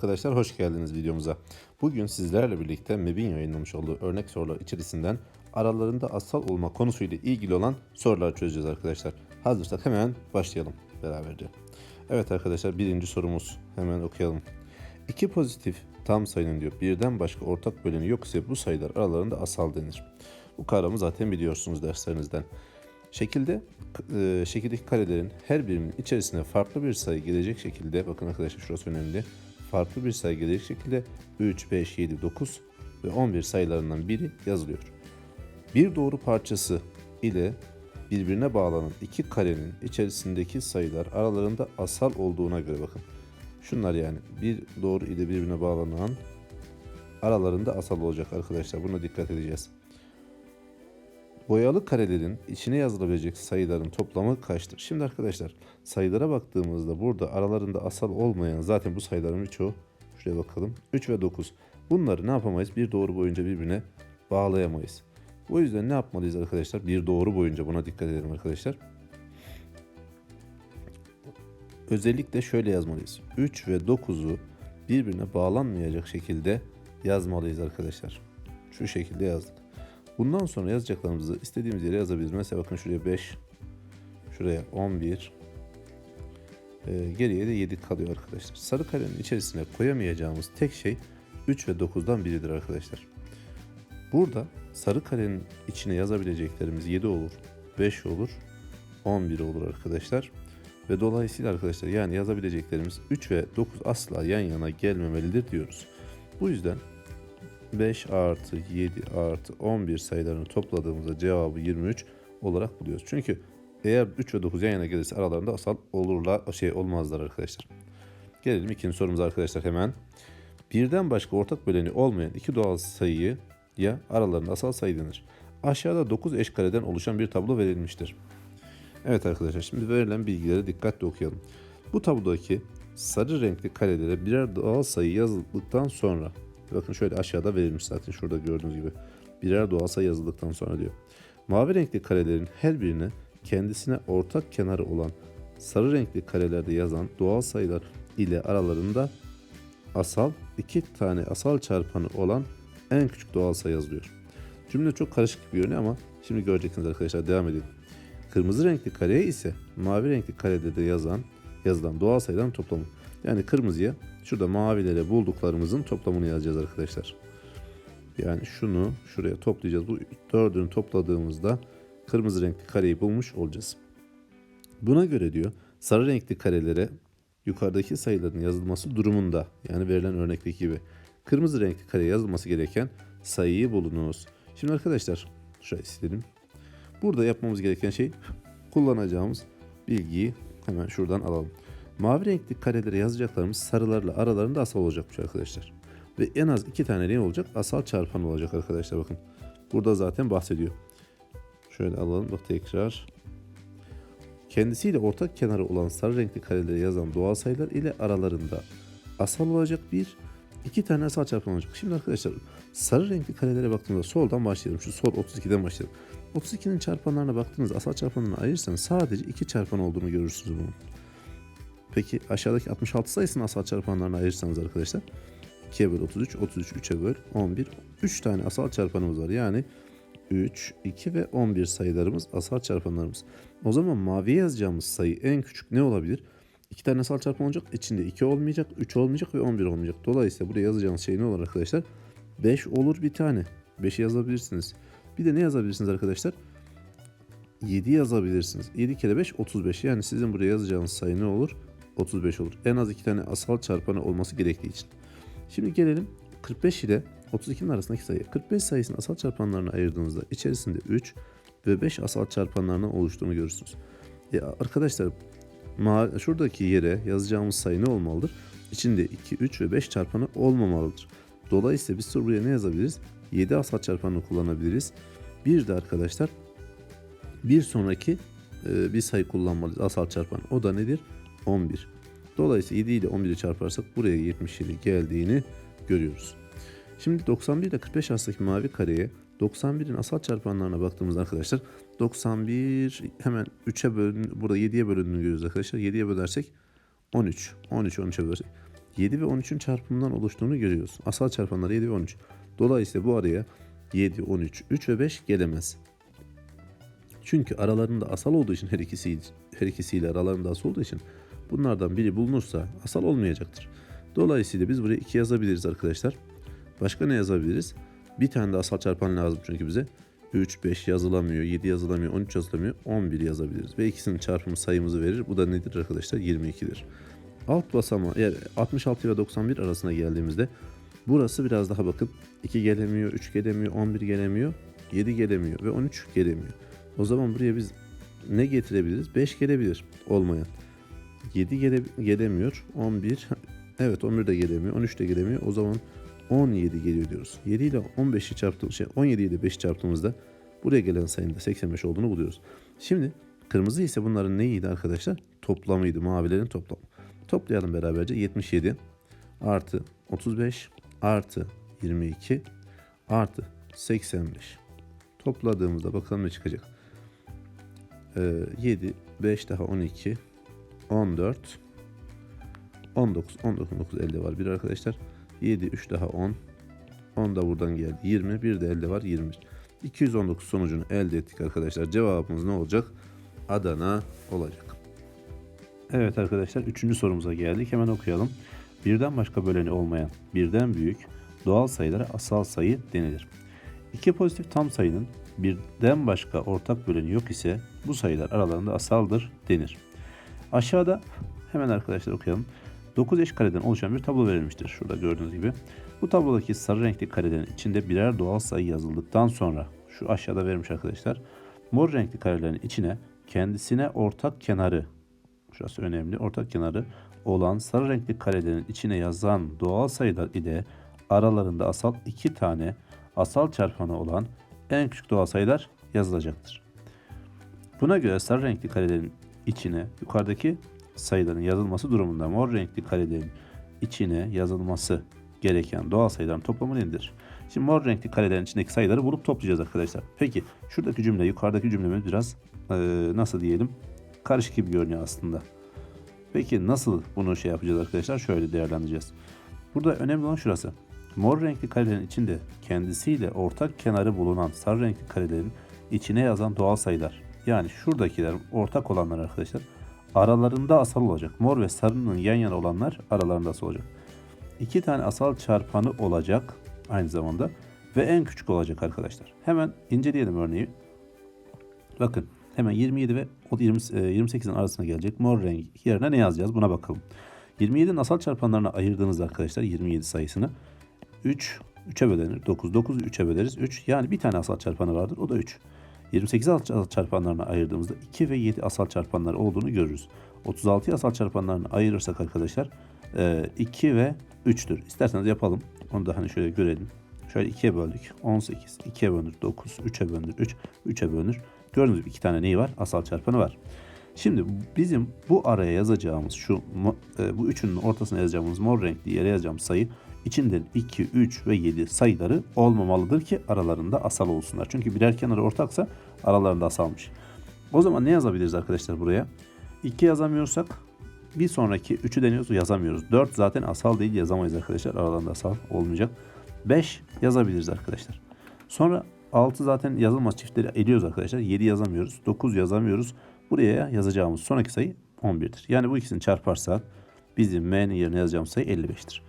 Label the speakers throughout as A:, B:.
A: arkadaşlar, hoş geldiniz videomuza. Bugün sizlerle birlikte MEB'in yayınlamış olduğu örnek sorular içerisinden aralarında asal olma konusuyla ilgili olan sorular çözeceğiz arkadaşlar. Hazırsak hemen başlayalım beraberce. Evet arkadaşlar birinci sorumuz hemen okuyalım. İki pozitif tam sayının diyor birden başka ortak böleni yok ise bu sayılar aralarında asal denir. Bu kavramı zaten biliyorsunuz derslerinizden. Şekilde e, şekildeki karelerin her birinin içerisine farklı bir sayı gelecek şekilde bakın arkadaşlar şurası önemli. Farklı bir sayı şekilde 3, 5, 7, 9 ve 11 sayılarından biri yazılıyor. Bir doğru parçası ile birbirine bağlanan iki karenin içerisindeki sayılar aralarında asal olduğuna göre bakın. Şunlar yani bir doğru ile birbirine bağlanan aralarında asal olacak arkadaşlar. Buna dikkat edeceğiz. Boyalı karelerin içine yazılabilecek sayıların toplamı kaçtır? Şimdi arkadaşlar sayılara baktığımızda burada aralarında asal olmayan zaten bu sayıların birçoğu şuraya bakalım 3 ve 9. Bunları ne yapamayız? Bir doğru boyunca birbirine bağlayamayız. O yüzden ne yapmalıyız arkadaşlar? Bir doğru boyunca buna dikkat edelim arkadaşlar. Özellikle şöyle yazmalıyız. 3 ve 9'u birbirine bağlanmayacak şekilde yazmalıyız arkadaşlar. Şu şekilde yazdık. Bundan sonra yazacaklarımızı istediğimiz yere yazabiliriz. Mesela bakın şuraya 5, şuraya 11, e, geriye de 7 kalıyor arkadaşlar. Sarı karenin içerisine koyamayacağımız tek şey 3 ve 9'dan biridir arkadaşlar. Burada sarı karenin içine yazabileceklerimiz 7 olur, 5 olur, 11 olur arkadaşlar. Ve dolayısıyla arkadaşlar yani yazabileceklerimiz 3 ve 9 asla yan yana gelmemelidir diyoruz. Bu yüzden 5 artı 7 artı 11 sayılarını topladığımızda cevabı 23 olarak buluyoruz. Çünkü eğer 3 ve 9 yan yana gelirse aralarında asal olurlar şey olmazlar arkadaşlar. Gelelim ikinci sorumuza arkadaşlar hemen. Birden başka ortak böleni olmayan iki doğal sayıyı ya aralarında asal sayı denir. Aşağıda 9 eş kareden oluşan bir tablo verilmiştir. Evet arkadaşlar şimdi verilen bilgileri dikkatle okuyalım. Bu tablodaki sarı renkli karelere birer doğal sayı yazıldıktan sonra bakın şöyle aşağıda verilmiş zaten şurada gördüğünüz gibi birer doğal sayı yazıldıktan sonra diyor. Mavi renkli karelerin her birine kendisine ortak kenarı olan sarı renkli karelerde yazan doğal sayılar ile aralarında asal iki tane asal çarpanı olan en küçük doğal sayı yazılıyor. Cümle çok karışık gibi görünüyor ama şimdi göreceksiniz arkadaşlar devam edelim. Kırmızı renkli kareye ise mavi renkli karede de yazan yazılan doğal sayıların toplamı. Yani kırmızıya şurada mavilere bulduklarımızın toplamını yazacağız arkadaşlar. Yani şunu şuraya toplayacağız. Bu dördünü topladığımızda kırmızı renkli kareyi bulmuş olacağız. Buna göre diyor sarı renkli karelere yukarıdaki sayıların yazılması durumunda yani verilen örnekteki gibi kırmızı renkli kareye yazılması gereken sayıyı bulunuz. Şimdi arkadaşlar şurayı silelim. Burada yapmamız gereken şey kullanacağımız bilgiyi hemen şuradan alalım. Mavi renkli karelere yazacaklarımız sarılarla aralarında asal olacakmış arkadaşlar. Ve en az iki tane ne olacak? Asal çarpan olacak arkadaşlar bakın. Burada zaten bahsediyor. Şöyle alalım bak tekrar. Kendisiyle ortak kenarı olan sarı renkli karelere yazan doğal sayılar ile aralarında asal olacak bir, iki tane asal çarpan olacak. Şimdi arkadaşlar sarı renkli karelere baktığımızda soldan başlayalım. Şu sol 32'den başlayalım. 32'nin çarpanlarına baktığınızda asal çarpanlarına ayırırsanız sadece iki çarpan olduğunu görürsünüz bunun. Peki aşağıdaki 66 sayısını asal çarpanlarına ayırırsanız arkadaşlar 2'ye böl 33, 33 3'e böl 11. 3 tane asal çarpanımız var. Yani 3, 2 ve 11 sayılarımız asal çarpanlarımız. O zaman maviye yazacağımız sayı en küçük ne olabilir? 2 tane asal çarpan olacak. İçinde 2 olmayacak, 3 olmayacak ve 11 olmayacak. Dolayısıyla buraya yazacağınız şey ne olur arkadaşlar? 5 olur bir tane. 5'i yazabilirsiniz. Bir de ne yazabilirsiniz arkadaşlar? 7 yazabilirsiniz. 7 kere 5 35. Yani sizin buraya yazacağınız sayı ne olur? 35 olur. En az 2 tane asal çarpanı olması gerektiği için. Şimdi gelelim 45 ile 32'nin arasındaki sayı. 45 sayısını asal çarpanlarına ayırdığınızda içerisinde 3 ve 5 asal çarpanlarından oluştuğunu görürsünüz. Ya arkadaşlar şuradaki yere yazacağımız sayı ne olmalıdır? İçinde 2, 3 ve 5 çarpanı olmamalıdır. Dolayısıyla biz buraya ne yazabiliriz? 7 asal çarpanını kullanabiliriz. Bir de arkadaşlar bir sonraki e, bir sayı kullanmalıyız asal çarpan. O da nedir? 11. Dolayısıyla 7 ile 11'i çarparsak buraya 77 geldiğini görüyoruz. Şimdi 91 ile 45 arasındaki mavi kareye 91'in asal çarpanlarına baktığımızda arkadaşlar 91 hemen 3'e bölün burada 7'ye bölündüğünü görüyoruz arkadaşlar. 7'ye bölersek 13. 13 13'e bölersek 7 ve 13'ün çarpımından oluştuğunu görüyoruz. Asal çarpanlar 7 ve 13. Dolayısıyla bu araya 7, 13, 3 ve 5 gelemez. Çünkü aralarında asal olduğu için her ikisi her ikisiyle aralarında asal olduğu için bunlardan biri bulunursa asal olmayacaktır. Dolayısıyla biz buraya 2 yazabiliriz arkadaşlar. Başka ne yazabiliriz? Bir tane de asal çarpan lazım çünkü bize. 3, 5 yazılamıyor, 7 yazılamıyor, 13 yazılamıyor, 11 yazabiliriz. Ve ikisinin çarpımı sayımızı verir. Bu da nedir arkadaşlar? 22'dir. Alt basama yani 66 ve 91 arasına geldiğimizde burası biraz daha bakın 2 gelemiyor, 3 gelemiyor, 11 gelemiyor, 7 gelemiyor ve 13 gelemiyor. O zaman buraya biz ne getirebiliriz? 5 gelebilir olmayan. 7 gele, gelemiyor, 11 evet 11 de gelemiyor, 13 de gelemiyor. O zaman 17 geliyor diyoruz. 7 ile 15'i çarptığımız şey 17 ile 5 çarptığımızda buraya gelen sayının da 85 olduğunu buluyoruz. Şimdi kırmızı ise bunların neyiydi arkadaşlar? Toplamıydı. Mavilerin toplamı. Toplayalım beraberce 77 artı 35 artı 22 artı 85. Topladığımızda bakalım ne çıkacak. Ee, 7, 5 daha 12, 14, 19, 19, 19 elde var bir arkadaşlar. 7, 3 daha 10, 10 da buradan geldi 20, bir de elde var 21. 219 sonucunu elde ettik arkadaşlar. Cevabımız ne olacak? Adana olacak. Evet arkadaşlar üçüncü sorumuza geldik. Hemen okuyalım. Birden başka böleni olmayan birden büyük doğal sayılara asal sayı denilir. İki pozitif tam sayının birden başka ortak böleni yok ise bu sayılar aralarında asaldır denir. Aşağıda hemen arkadaşlar okuyalım. 9 eş kareden oluşan bir tablo verilmiştir. Şurada gördüğünüz gibi. Bu tablodaki sarı renkli karelerin içinde birer doğal sayı yazıldıktan sonra şu aşağıda verilmiş arkadaşlar. Mor renkli karelerin içine kendisine ortak kenarı şurası önemli ortak kenarı olan sarı renkli karelerin içine yazan doğal sayılar ile aralarında asal iki tane asal çarpanı olan en küçük doğal sayılar yazılacaktır. Buna göre sarı renkli karelerin içine yukarıdaki sayıların yazılması durumunda mor renkli karelerin içine yazılması gereken doğal sayıların toplamı nedir? Şimdi mor renkli karelerin içindeki sayıları bulup toplayacağız arkadaşlar. Peki şuradaki cümle yukarıdaki cümlemiz biraz e, nasıl diyelim karışık gibi görünüyor aslında. Peki nasıl bunu şey yapacağız arkadaşlar? Şöyle değerlendireceğiz. Burada önemli olan şurası. Mor renkli karelerin içinde kendisiyle ortak kenarı bulunan sarı renkli karelerin içine yazan doğal sayılar. Yani şuradakiler ortak olanlar arkadaşlar aralarında asal olacak. Mor ve sarının yan yana olanlar aralarında asal olacak. İki tane asal çarpanı olacak aynı zamanda ve en küçük olacak arkadaşlar. Hemen inceleyelim örneği. Bakın hemen 27 ve 28'in arasına gelecek mor renk yerine ne yazacağız buna bakalım. 27'nin asal çarpanlarına ayırdığınızda arkadaşlar 27 sayısını 3 3'e bölünür. 9 9'u 3'e böleriz. 3 yani bir tane asal çarpanı vardır o da 3. 28 asal çarpanlarına ayırdığımızda 2 ve 7 asal çarpanlar olduğunu görürüz. 36 asal çarpanlarını ayırırsak arkadaşlar 2 ve 3'tür. İsterseniz yapalım. Onu da hani şöyle görelim. Şöyle 2'ye böldük. 18. 2'ye bölünür 9. 3'e bölünür 3. 3'e bölünür. Gördüğünüz gibi iki tane neyi var? Asal çarpanı var. Şimdi bizim bu araya yazacağımız şu e, bu üçünün ortasına yazacağımız mor renkli yere yazacağımız sayı içinden 2, 3 ve 7 sayıları olmamalıdır ki aralarında asal olsunlar. Çünkü birer kenarı ortaksa aralarında asalmış. O zaman ne yazabiliriz arkadaşlar buraya? 2 yazamıyorsak bir sonraki 3'ü deniyoruz yazamıyoruz. 4 zaten asal değil yazamayız arkadaşlar. Aralarında asal olmayacak. 5 yazabiliriz arkadaşlar. Sonra 6 zaten yazılmaz çiftleri ediyoruz arkadaşlar. 7 yazamıyoruz. 9 yazamıyoruz. Buraya yazacağımız sonraki sayı 11'dir. Yani bu ikisini çarparsak bizim m'nin yerine yazacağımız sayı 55'tir.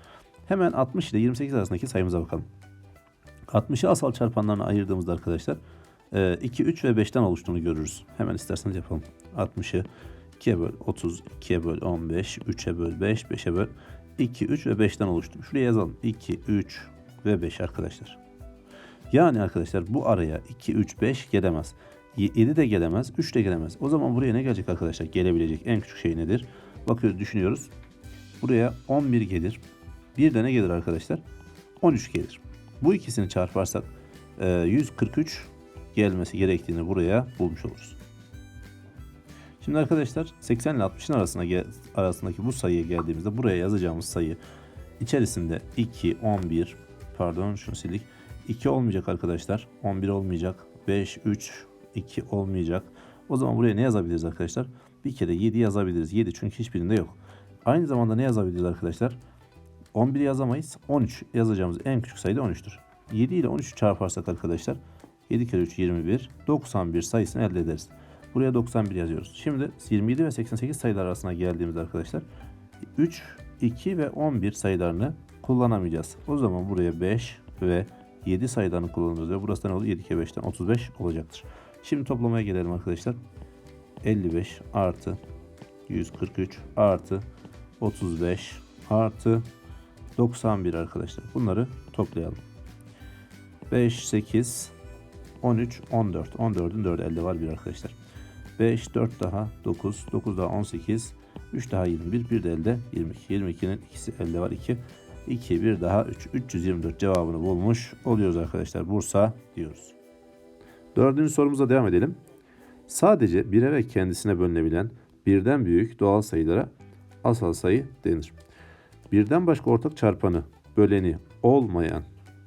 A: Hemen 60 ile 28 arasındaki sayımıza bakalım. 60'ı asal çarpanlarına ayırdığımızda arkadaşlar 2, 3 ve 5'ten oluştuğunu görürüz. Hemen isterseniz yapalım. 60'ı 2'ye böl 30, 2'ye böl 15, 3'e böl 5, 5'e böl 2, 3 ve 5'ten oluştu. Şuraya yazalım. 2, 3 ve 5 arkadaşlar. Yani arkadaşlar bu araya 2, 3, 5 gelemez. 7 de gelemez, 3 de gelemez. O zaman buraya ne gelecek arkadaşlar? Gelebilecek en küçük şey nedir? Bakıyoruz, düşünüyoruz. Buraya 11 gelir. Bir de ne gelir arkadaşlar? 13 gelir. Bu ikisini çarparsak 143 gelmesi gerektiğini buraya bulmuş oluruz. Şimdi arkadaşlar 80 ile 60'ın arasına arasındaki bu sayıya geldiğimizde buraya yazacağımız sayı içerisinde 2, 11 pardon şunu sildik. 2 olmayacak arkadaşlar. 11 olmayacak. 5, 3, 2 olmayacak. O zaman buraya ne yazabiliriz arkadaşlar? Bir kere 7 yazabiliriz. 7 çünkü hiçbirinde yok. Aynı zamanda ne yazabiliriz arkadaşlar? 11 yazamayız. 13 yazacağımız en küçük sayı da 13'tür. 7 ile 13'ü çarparsak arkadaşlar 7 kere 3 21. 91 sayısını elde ederiz. Buraya 91 yazıyoruz. Şimdi 27 ve 88 sayılar arasına geldiğimiz arkadaşlar 3, 2 ve 11 sayılarını kullanamayacağız. O zaman buraya 5 ve 7 sayılarını kullanırız ve burası ne olur? 7 kere 5'ten 35 olacaktır. Şimdi toplamaya gelelim arkadaşlar. 55 artı 143 artı 35 artı 91 arkadaşlar. Bunları toplayalım. 5, 8, 13, 14. 14'ün 4 elde var bir arkadaşlar. 5, 4 daha 9, 9 daha 18, 3 daha 21, 1 de elde 22. 22'nin ikisi elde var 2. 2, 1 daha 3. 324 cevabını bulmuş oluyoruz arkadaşlar. Bursa diyoruz. Dördüncü sorumuza devam edelim. Sadece bire ve kendisine bölünebilen birden büyük doğal sayılara asal sayı denir. Birden başka ortak çarpanı, böleni olmayan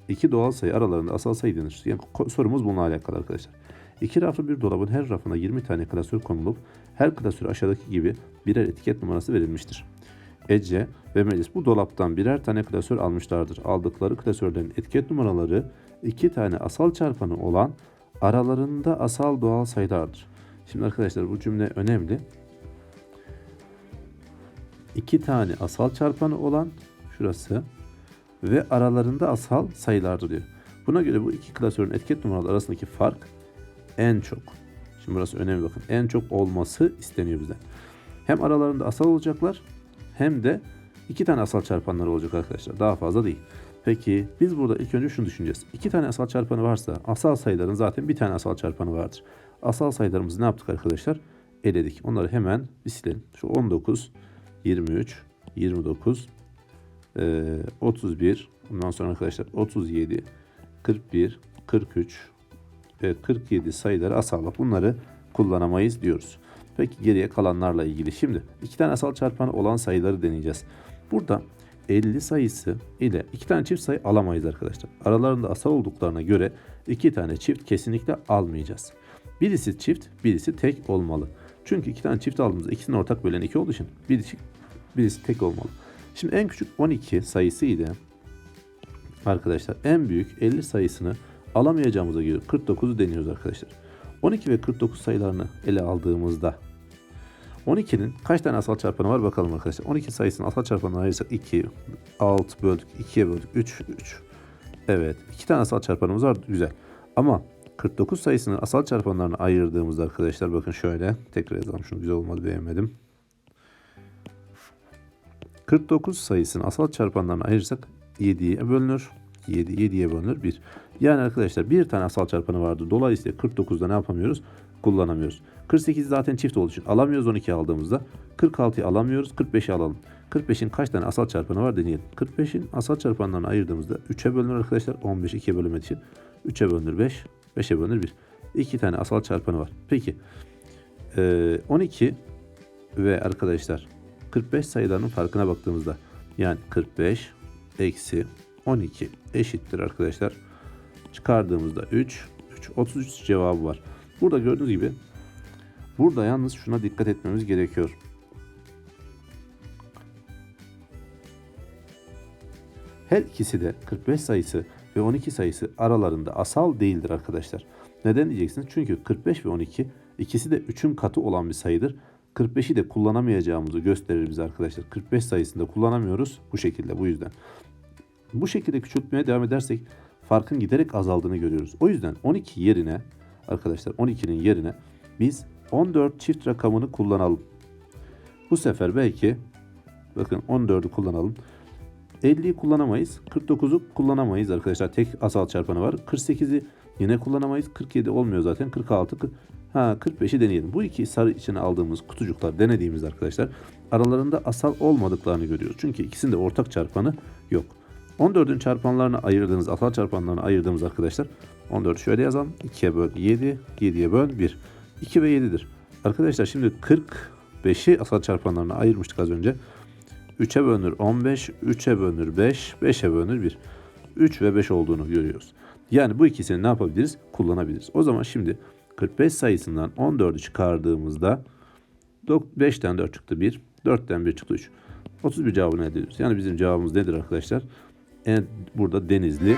A: iki doğal sayı aralarında asal sayı denir. Yani sorumuz bununla alakalı arkadaşlar. İki raflı bir dolabın her rafına 20 tane klasör konulup her klasöre aşağıdaki gibi birer etiket numarası verilmiştir. Ece ve Melis bu dolaptan birer tane klasör almışlardır. Aldıkları klasörlerin etiket numaraları iki tane asal çarpanı olan aralarında asal doğal sayılardır. Şimdi arkadaşlar bu cümle önemli. İki tane asal çarpanı olan şurası ve aralarında asal sayılardır diyor. Buna göre bu iki klasörün etiket numaraları arasındaki fark en çok. Şimdi burası önemli bakın. En çok olması isteniyor bizden. Hem aralarında asal olacaklar hem de iki tane asal çarpanları olacak arkadaşlar. Daha fazla değil. Peki biz burada ilk önce şunu düşüneceğiz. İki tane asal çarpanı varsa asal sayıların zaten bir tane asal çarpanı vardır. Asal sayılarımızı ne yaptık arkadaşlar? Eledik. Onları hemen bir silelim. Şu 19, 23, 29, eee, 31, ondan sonra arkadaşlar 37, 41, 43 ve 47 sayıları asal. Bunları kullanamayız diyoruz. Peki geriye kalanlarla ilgili. Şimdi iki tane asal çarpanı olan sayıları deneyeceğiz. Burada 50 sayısı ile iki tane çift sayı alamayız arkadaşlar. Aralarında asal olduklarına göre iki tane çift kesinlikle almayacağız. Birisi çift, birisi tek olmalı. Çünkü iki tane çift aldığımızda ikisinin ortak bölen 2 olduğu için birisi, birisi tek olmalı. Şimdi en küçük 12 sayısı ile arkadaşlar en büyük 50 sayısını alamayacağımıza göre 49'u deniyoruz arkadaşlar. 12 ve 49 sayılarını ele aldığımızda 12'nin kaç tane asal çarpanı var bakalım arkadaşlar. 12 sayısının asal çarpanını ayırırsak 2, 6 böldük, 2'ye böldük, 3, 3. Evet, 2 tane asal çarpanımız var, güzel. Ama 49 sayısının asal çarpanlarını ayırdığımızda arkadaşlar bakın şöyle. Tekrar yazalım şunu güzel olmadı beğenmedim. 49 sayısının asal çarpanlarını ayırırsak 7'ye bölünür. 7, 7'ye bölünür 1. Yani arkadaşlar bir tane asal çarpanı vardı. Dolayısıyla 49'da ne yapamıyoruz? Kullanamıyoruz. 48 zaten çift olduğu için alamıyoruz 12 aldığımızda. 46'yı alamıyoruz. 45'i alalım. 45'in kaç tane asal çarpanı var deneyelim. 45'in asal çarpanlarını ayırdığımızda 3'e bölünür arkadaşlar. 15 2'ye bölünmediği için 3'e bölünür 5. 5'e bölünür 1. 2 tane asal çarpanı var. Peki eee, 12 ve arkadaşlar 45 sayılarının farkına baktığımızda yani 45 eksi 12 eşittir arkadaşlar. Çıkardığımızda 3, 3, 33 cevabı var. Burada gördüğünüz gibi burada yalnız şuna dikkat etmemiz gerekiyor. Her ikisi de 45 sayısı ve 12 sayısı aralarında asal değildir arkadaşlar. Neden diyeceksiniz? Çünkü 45 ve 12 ikisi de 3'ün katı olan bir sayıdır. 45'i de kullanamayacağımızı gösterir bize arkadaşlar. 45 sayısında kullanamıyoruz bu şekilde bu yüzden. Bu şekilde küçültmeye devam edersek farkın giderek azaldığını görüyoruz. O yüzden 12 yerine arkadaşlar 12'nin yerine biz 14 çift rakamını kullanalım. Bu sefer belki bakın 14'ü kullanalım. 50'yi kullanamayız. 49'u kullanamayız arkadaşlar. Tek asal çarpanı var. 48'i yine kullanamayız. 47 olmuyor zaten. 46 kırk- ha 45'i deneyelim. Bu iki sarı içine aldığımız kutucuklar denediğimiz arkadaşlar aralarında asal olmadıklarını görüyoruz. Çünkü ikisinde ortak çarpanı yok. 14'ün çarpanlarını ayırdığınız, asal çarpanlarını ayırdığımız arkadaşlar 14'ü şöyle yazalım. 2'ye böl 7, 7'ye böl 1. 2 ve 7'dir. Arkadaşlar şimdi 45'i asal çarpanlarına ayırmıştık az önce. 3'e bölünür 15, 3'e bölünür 5, 5'e bölünür 1. 3 ve 5 olduğunu görüyoruz. Yani bu ikisini ne yapabiliriz? Kullanabiliriz. O zaman şimdi 45 sayısından 14'ü çıkardığımızda 5'ten 4 çıktı 1, 4'ten 1 çıktı 3. 31 cevabını elde ediyoruz. Yani bizim cevabımız nedir arkadaşlar? En, burada Denizli